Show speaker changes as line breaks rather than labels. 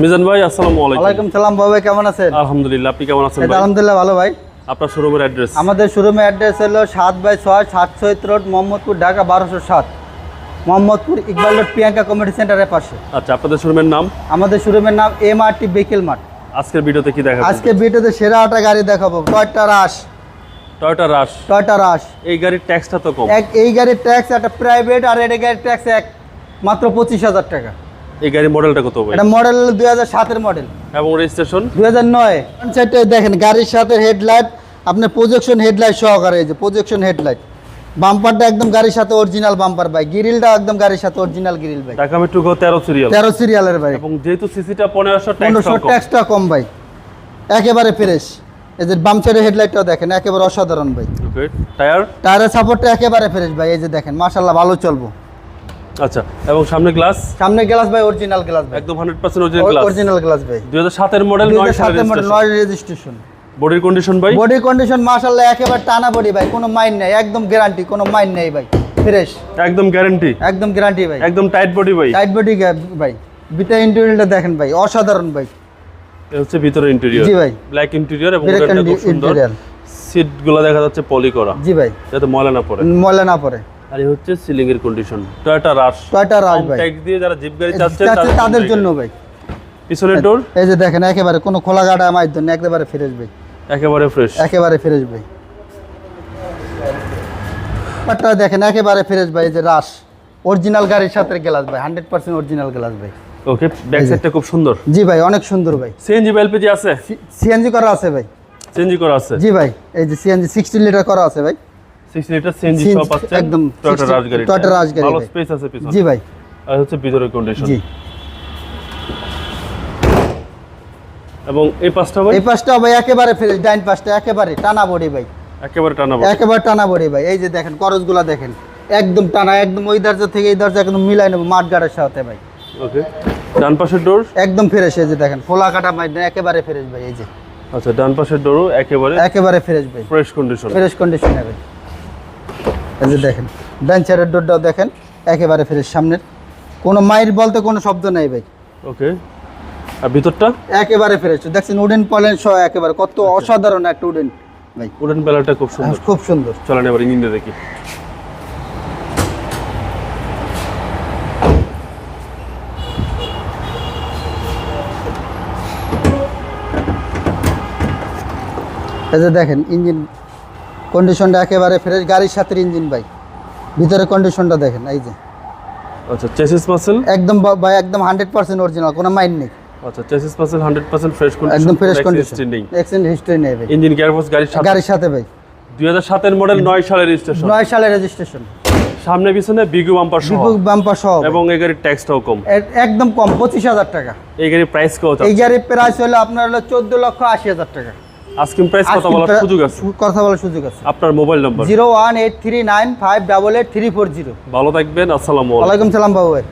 মিজান ভাই আসসালামু আলাইকুম।
ওয়ালাইকুম সালাম বাবা কেমন আছেন?
আলহামদুলিল্লাহ আপনি কেমন আছেন ভাই?
আলহামদুলিল্লাহ ভালো ভাই।
আপনার শোরুমের অ্যাড্রেস
আমাদের শোরুমের অ্যাড্রেস হলো সাত বাই ছয় সাত সৈত রোড মোহাম্মদপুর ঢাকা বারোশো সাত। মোহাম্মদপুর ইকবাল রোড প্রিয়াঙ্কা কমিউনিটি সেন্টারের পাশে।
আচ্ছা আপনাদের শোরুমের নাম?
আমাদের শোরুমের নাম এম আর টি বেকেল মার্ট
আজকের ভিডিওতে কি দেখাবেন
আজকে ভিডিওতে সেরা আটা গাড়ি দেখাবো Toyota Rush
Toyota Rush
Toyota Rush
এই গাড়ির ট্যাক্সটা তো কম।
এক এই গাড়ির ট্যাক্স একটা প্রাইভেট আর এটা গাড়ির ট্যাক্স এক মাত্র পঁচিশ হাজার টাকা।
এই গাড়ির মডেলটা কত ভাই?
এটা মডেল দুই হাজার সাতের মডেল
এবং রেজিস্ট্রেশন
দুই হাজার নয়। সাইডে দেখেন গাড়ির সাথে হেডলাইট আপনার প্রজেকশন হেডলাইট সহকারে এই যে প্রজেকশন হেডলাইট বাম্পারটা একদম গাড়ির সাথে অরিজিনাল বাম্পার ভাই। গ্রিলটা একদম গাড়ির সাথে অরিজিনাল গ্রিল ভাই।
ঢাকা মেট্রো গো তেরো সিরিয়াল
তেরো সিরিয়ালের ভাই।
এবং যেহেতু সিসিটা পনেরোশো
পনেরোশো
ট্যাক্স
ট্যাক্সটা কম ভাই। একেবারে ফ্রেশ এই যে বাম সাইডের হেডলাইটটাও দেখেন একেবারে অসাধারণ ভাই।
টায়ার
টায়ারের সাপোর্টটা একেবারে ফ্রেশ ভাই। এই যে দেখেন মাশাল্লাহ ভালো চলবো।
আচ্ছা এবং সামনে গ্লাস
সামনে গ্লাস ভাই অরিজিনাল গ্লাস ভাই।
একদম hundred percent original glass
original glass ভাই।
দুই হাজার সাতের মডেল
দুই
নয়
মডেল নয় রেজিস্ট্রেশন
বডির কন্ডিশন ভাই?
বডি কন্ডিশন মাশাল্লাহ একেবারে টানা বডি ভাই কোনো মাইন্ড নেই একদম গ্যারান্টি কোনো মাইন্ড নেই ভাই ফ্রেশ
একদম গ্যারান্টি
একদম গ্যারান্টি ভাই।
একদম টাইট বডি ভাই।
টাইট বডি ভাই। বিটা ইন্টেরিয়রটা দেখেন ভাই অসাধারণ ভাই।
এ হচ্ছে ভিতরে ইন্টেরিয়র
জি ভাই।
ব্ল্যাক ইন্টেরিয়র এবং মডেলটা খুব সুন্দর।
interior।
সিটগুলো দেখা যাচ্ছে পলি করা।
জি ভাই।
যাতে ময়লা না পড়ে।
ময়লা না পড়ে।
আর এই হচ্ছে সিলিং এর condition Toyota Rush
Toyota Rush ভাই।
ট্যাক্স দিয়ে যারা জিপ গাড়ি চাচ্ছে
তাদের জন্য ভাই।
পিছনের ডোর
এই যে দেখেন একেবারে কোনো খোলা গাড়া আমার জন্য একেবারে ফ্রেশ ভাই।
একেবারে ফ্রেশ
একেবারে ফ্রেশ ভাই। ব্যাপারটা দেখেন একেবারে ফ্রেশ ভাই এই যে রাস অরিজিনাল গাড়ির সাথে গ্লাস ভাই হান্ড্রেড পার্সেন্ট অরিজিনাল গ্লাস ভাই।
ওকে ব্যাক সাইডটা খুব সুন্দর।
জি ভাই অনেক সুন্দর ভাই।
সিএনজি বা এলপিজি আছে?
সিএনজি করা আছে ভাই।
সিএনজি করা আছে?
জি ভাই এই যে সিএনজি সিক্সটি লিটার করা আছে ভাই।
60 লিটার সিএনজি সব
একদম
টয়োটা
60
রাজ গাড়ি
Toyota রাজ গাড়ি
ভালো স্পেস আছে পিছনে।
জি ভাই।
আর হচ্ছে ভিতরের কন্ডিশন
জি।
এবং এই পাঁচটা ভাই?
এই পাশটা ভাই একেবারে ফ্রেশ ডাইন পাশটা একেবারে টানা বডি ভাই।
একেবারে টানা
একেবারে টানা বডি ভাই। এই যে দেখেন করজগুলা দেখেন। একদম টানা একদম ওই দরজা থেকে এই দরজা একদম মিলাই নেব মাঠ গাড়ের সাথে ভাই।
ওকে ডান পাশের ডোর
একদম ফ্রেশ এই যে দেখেন ফোলা কাটা ভাই একেবারে ফ্রেশ ভাই এই যে।
আচ্ছা ডান পাশের ডোরও একেবারে
একেবারে ফ্রেশ ভাই।
ফ্রেশ কন্ডিশন
ফ্রেশ কন্ডিশনে ভাই। এই যে দেখেন বেঞ্চারের ডোরটাও দেখেন একেবারে ফ্রেশ সামনের। কোনো মাইর বলতে কোনো শব্দ নাই ভাই।
ওকে। আর ভিতরটা?
একেবারে ফ্রেশ। দেখছেন উডেন পলেন সহ একেবারে কত
আচ্ছা।
অসাধারণ একটা উডেন। ভাই।
উডেন বেলাটা খুব সুন্দর।
খুব সুন্দর।
চলেন এবার ইঞ্জিনটা দেখি।
এই যে দেখেন ইঞ্জিন কন্ডিশনটা একেবারে ফ্রেশ গাড়ির সাথে ইঞ্জিন ভাই। ভিতরে কন্ডিশনটা দেখেন এই যে।
আচ্ছা চেসিস মাসেল
একদম ভাই একদম হান্ড্রেড পার্সেন্ট অরিজিনাল কোনো মাইন্ড নেই।
আচ্ছা chassis muscle hundred percent fresh condition
একদম ফ্রেশ কন্ডিশন এক্সিডেন্ট হিস্ট্রি নেই ভাই।
ইঞ্জিন গিয়ারবক্স গাড়ির সাথে?
গাড়ির সাথে ভাই।
দুই হাজার সাতের মডেল নয় সালের রেজিস্ট্রেশন
নয় সালের রেজিস্ট্রেশন
সামনে পিছনে বিগু বাম্পার সহ।
বিগু বাম্পার সহ।
এবং এই গাড়ির ট্যাক্সটাও কম।
একদম কম পঁচিশ হাজার টাকা।
এই গাড়ির প্রাইস কত?
এই গাড়ির প্রাইস হলো আপনার হলো চোদ্দ লক্ষ আশি হাজার টাকা।
আজকিং প্রাইস কথা বলার সুযোগ আছে।
কথা বলার সুযোগ আছে।
আপনার mobile number
zero one eight three nine five double eight three four zero
ভালো থাকবেন আসসালামু আলাইকুম।
ওয়ালাইকুম সালাম বাবু ভাই।